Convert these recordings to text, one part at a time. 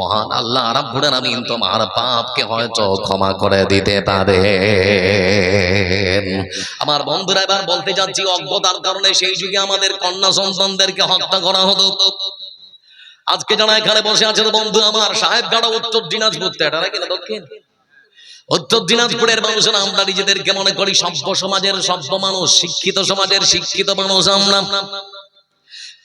মহান আল্লাহ রাব্বুল আলামিন তোমার পাপকে হয়তো ক্ষমা করে দিতে পারে আমার বন্ধুরা, এবার বলতে যাচ্ছি অজ্ঞতার কারণে সেই যুগে আমাদের কন্যা সন্তানদেরকে হত্যা করা হতো। আজকে যারা এখানে বসে আছেন বন্ধু, আমার সাহেবগাড়া উত্তর দিনাজপুর এটা নাকি না দক্ষিণ? উত্তর দিনাজপুরের মানুষেরা আমরা নিজেদেরকে মনে করি সভ্য সমাজের সভ্য মানুষ, শিক্ষিত সমাজের শিক্ষিত মানুষ আমরা।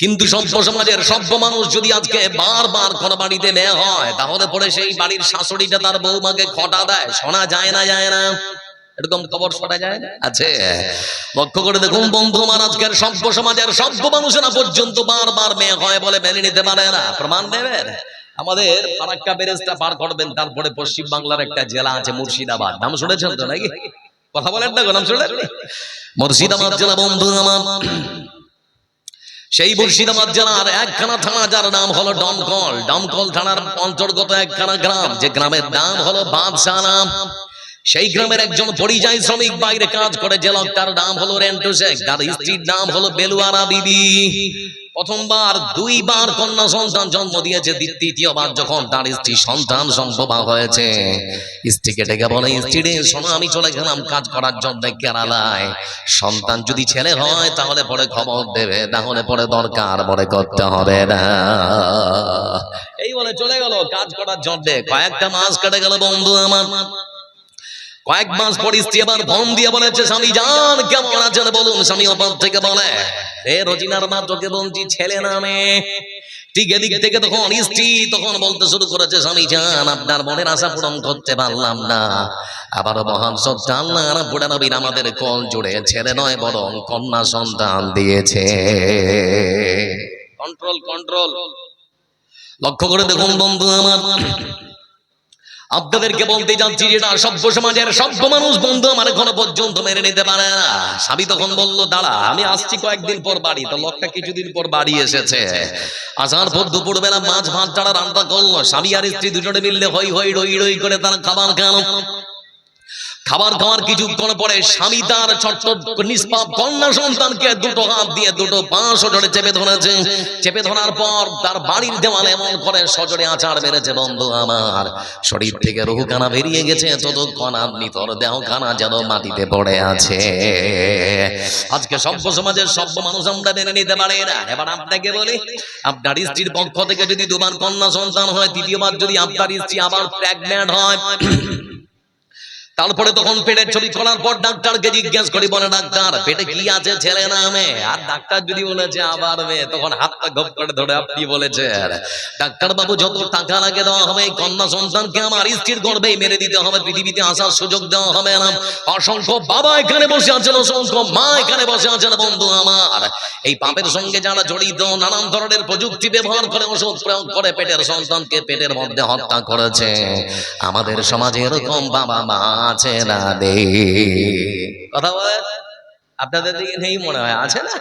কিন্তু সভ্য সমাজের সভ্য মানুষ যদি আজকে বারবার কোন বাড়িতে নেওয়া হয়, তাহলে পরে সেই বাড়ির শাশুড়িটা তার বৌমাকে খটা দেয়। শোনা যায় না যায় না। এরকম শোনা লক্ষ্য করে মেয়ে হয় বলে মেনে নিতে পারে না। প্রমাণ আমাদের পার করবেন, তারপরে পশ্চিম বাংলার একটা জেলা আছে মুর্শিদাবাদ। নাম শুনেছেন তো নাকি? কথা বলেন না নাম শুনেন মুর্শিদাবাদ জেলা বন্ধু আমার। সেই মুর্শিদাবাদ জেলার একখানা থানা যার নাম হলো ডমকল। ডমকল থানার অন্তর্গত একখানা গ্রাম, যে গ্রামের নাম হলো বাদশাহ সেই গ্রামের একজন পরিযায়ী শ্রমিক বাইরে কাজ করে, যে লোক তার নাম হলো রেন্টু শেখ। তার স্ত্রীর নাম হলো বেলুয়ারা বিবি। প্রথমবার, দুইবার কন্যা সন্তান জন্ম দিয়েছে তৃতীয়বার যখন তার স্ত্রী সন্তান সম্ভব হয়েছে। স্ত্রীকে ডেকে বলে, স্ত্রী শোনো, আমি চলে গেলাম কাজ করার জন্য কেরালায়। সন্তান যদি ছেলে হয়, তাহলে পরে খবর দেবে তাহলে পরে দরকার পরে করতে হবে না। এই বলে চলে গেল কাজ করার জন্য। কয়েকটা মাস কেটে গেল বন্ধু আমার। কয়েক মাস পর স্ত্রী আবার ফোন দিয়ে বলেছে, স্বামী জান, কেমন আছেন বলুন? স্বামী অপার থেকে বলে রে রোজিনার মা তোকে বলছি ছেলে নামে। ঠিক এদিক থেকে তখন স্ত্রী তখন বলতে শুরু করেছে স্বামী জান আপনার মনের আশা পূরণ করতে পারলাম না। আবার মহান সত্তা আল্লাহ রাব্বুল আলামিন আমাদের কল জুড়ে ছেলে নয় বরং কন্যা সন্তান দিয়েছে। Control control. লক্ষ্য করে দেখুন বন্ধু আমার। আপনাদেরকে বলতে যাচ্ছি যেটা সভ্য সমাজের সভ্য মানুষ বন্ধু আমার এখনও পর্যন্ত মেনে নিতে পারে না। স্বামী তখন বলল, দাঁড়া, আমি আসছি কয়েকদিন পর বাড়ি, তো লোকটা কিছুদিন পর বাড়ি এসেছে। আসার পর দুপুর বেলা মাছ ভাত ছাড়া রান্না করল। স্বামী আর স্ত্রী দুজনে মিললে হই হই রই রই করে তারা খাবার খাওয়ানো খাবার খাওয়ার কিছুক্ষণ পরে স্বামী তার নিষ্পাপ কন্যা সন্তানকে দুটো হাত দিয়ে দুটো পা সজরে চেপে ধরেছে। চেপে ধরার পর তার বাড়ির দেওয়ালে এমন করে সজরে আচার মেরেছে, বন্ধু আমার, শরীর থেকে রুহু কানা বেরিয়ে গেছে ততক্ষণ আপনি তোর দেহ কানা যেন মাটিতে পড়ে আছে। আজকে সভ্য সমাজের সভ্য মানুষ আমরা মেনে নিতে পারে না। এবার আপনাকে বলি, আপনার স্ত্রীর পক্ষ থেকে যদি দুবার কন্যা সন্তান হয়, তৃতীয়বার যদি আপনার স্ত্রী আবার প্রেগনেন্ট হয় তারপরে তখন পেটের ছবি করার পর ডাক্তারকে জিজ্ঞেস করি, বলে, ডাক্তার, পেটে কি আছে ছেলে না মেয়ে আর ডাক্তার যদি বলেছে, আবার মেয়ে তখন হাতটা গপ করে ধরে আপনি বলেছেন। ডাক্তার বাবু যত টাকা লাগে দেওয়া হবে, কন্যা সন্তানকে আমার স্ত্রীর গর্ভেই মেরে দিতে হবে, পৃথিবীতে আসার সুযোগ দেওয়া হবে না। অসংখ্য বাবা এখানে বসে আছেন, অসংখ্য মা এখানে বসে আছেন, বন্ধু আমার। এই পাপের সঙ্গে যারা জড়িত, নানান ধরনের প্রযুক্তি ব্যবহার করে, ওষুধ প্রয়োগ করে, পেটের সন্তানকে পেটের মধ্যে হত্যা করেছে। আমাদের সমাজে এরকম বাবা মা আছে না দে। কথা বলে? আপনাদের দিকে নেই মনে হয় আছে না?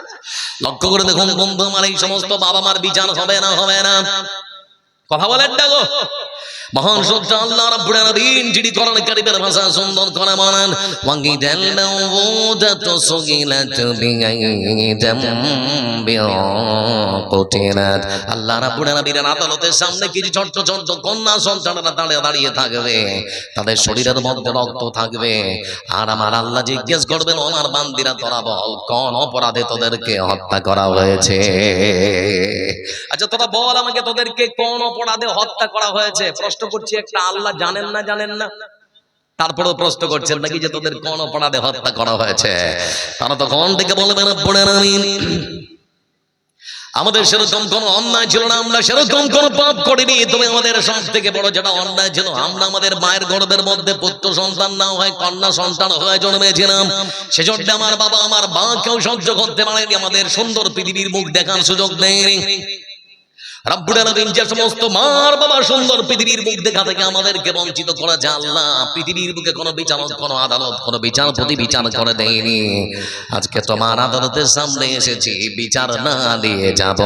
লক্ষ্য করে দেখুন বন্ধু আমার এই সমস্ত বাবা মার বিচার হবে না হবে না। কথা বলেন না গো। মহান সত্য আল্লাহ রাব্বুল আলামিন, যিনি কোরআন কারীমের ভাষা সুন্দর করে ওয়াঙ্গি বিয়াকুতিনাত আল্লাহ রাব্বুল আলামিনের আদালতের সামনে কিছু ছোট্ট ছোট্ট কন্যা সন্তানেরা দাঁড়িয়ে দাঁড়িয়ে থাকবে। তাদের শরীরের মধ্যে রক্ত থাকবে। আর আমার আল্লাহ জিজ্ঞেস করবেন ও আমার বান্দিরা তোরা বল, কোন অপরাধে তোদেরকে হত্যা করা হয়েছে? আচ্ছা তোরা বল আমাকে তোদেরকে কোন অপরাধে হত্যা করা হয়েছে? প্রশ্ন করছি, একটা আল্লাহ জানেন না জানেন না। তারপরেও প্রশ্ন করছেন নাকি যে তোদের কোন অপরাধে হত্যা করা হয়েছে? তারা তখন থেকে বলবেন আমাদের সেরকম কোন অন্যায় ছিল না, আমরা সেরকম কোন পাপ করিনি। তুমি আমাদের সব থেকে বড় যেটা অন্যায় ছিল, আমরা আমাদের মায়ের গর্ভের মধ্যে পুত্র সন্তান না হয় কন্যা সন্তান হয়ে জন্মেছিলাম। সেজন্য আমার বাবা, আমার মা কেউ সহ্য করতে পারেনি, আমাদের সুন্দর পৃথিবীর মুখ দেখার সুযোগ দেয়নি। আল্লাহ বুকে কোনো বিচারক কোনো আদালত, কোনো বিচারপতি বিচার করে দেয়নি। আজকে তোমার আদালতের সামনে এসেছি, বিচার না দিয়ে যাব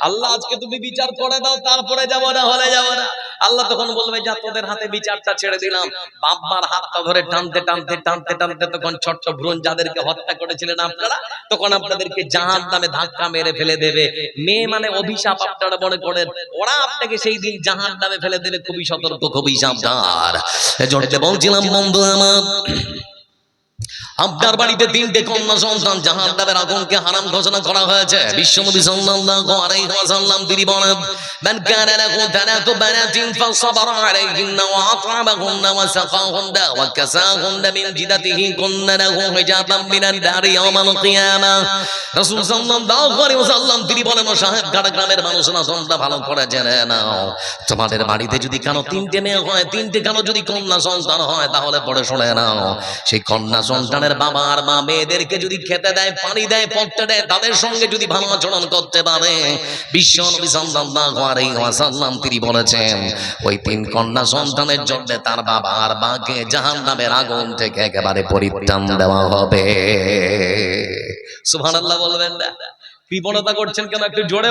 আল্লাহ, আজকে তুমি বিচার করে দাও, তারপরে যাব না, হলে যাব না। আল্লাহ তখন বলবে, যা তোদের হাতে বিচারটা ছেড়ে দিলাম। বাবার হাতটা ধরে টানতে টানতে টানতে টানতে তখন ছোট্ট ভ্রূণ যাদেরকে হত্যা করেছিলেন আপনারা, তখন আপনাদেরকে জাহান নামে ধাক্কা মেরে ফেলে দেবে। মেয়ে মানে অভিশাপ আপনারা মনে করেন। ওরা আপনাকে সেই দিন জাহান নামে ফেলে দেবে। খুবই সতর্ক, খুবই সাবধান। বলছিলাম, বন্ধু আমার আপনার বাড়িতে তিনটে কন্যা সন্তান জাহান নামের আগুনকে হারাম ঘোষণা করা হয়েছে। বিশ্বনবী সাল্লাল্লাহু আলাইহি ওয়াসাল্লাম, তিনি বলেন, মান কানা বানাতিন আলাইহিন্না ওয়া আত'আমাহুন্না ওয়া সাকাহুন্না ওয়া কাসাহুন্না মিন জিদাতিহি কুন্না লাহু হিজাবাম রাসূল সাল্লাল্লাহু আলাইহি ওয়াসাল্লাম, তিনি বলেন, ও সাহেব, গাড়া গ্রামের তোমরা ভালো করে জেনে নাও। তোমাদের বাড়িতে যদি কারও তিনটে মেয়ে হয়, তিনটে কারও যদি কন্যা সন্তান হয়, তাহলে পড়ে শুনে নাও। সেই কন্যা সন্তানের বাবা আর মা মেয়েদেরকে যদি খেতে দেয়, পানি দেয় পড়তে দেয়, তাদের সঙ্গে যদি ভালো আচরণ করতে পারে, বিশ্ব তিনি বলেছেন, ওই তিন কন্যা সন্তানের জন্য তার বাবা আর মাকে জাহান্নামের আগুন থেকে একেবারে পরিত্রাণ দেওয়া হবে। সুবহানাল্লাহ বলবেন না। বিপণতা করছেন কেন? একটু জোরে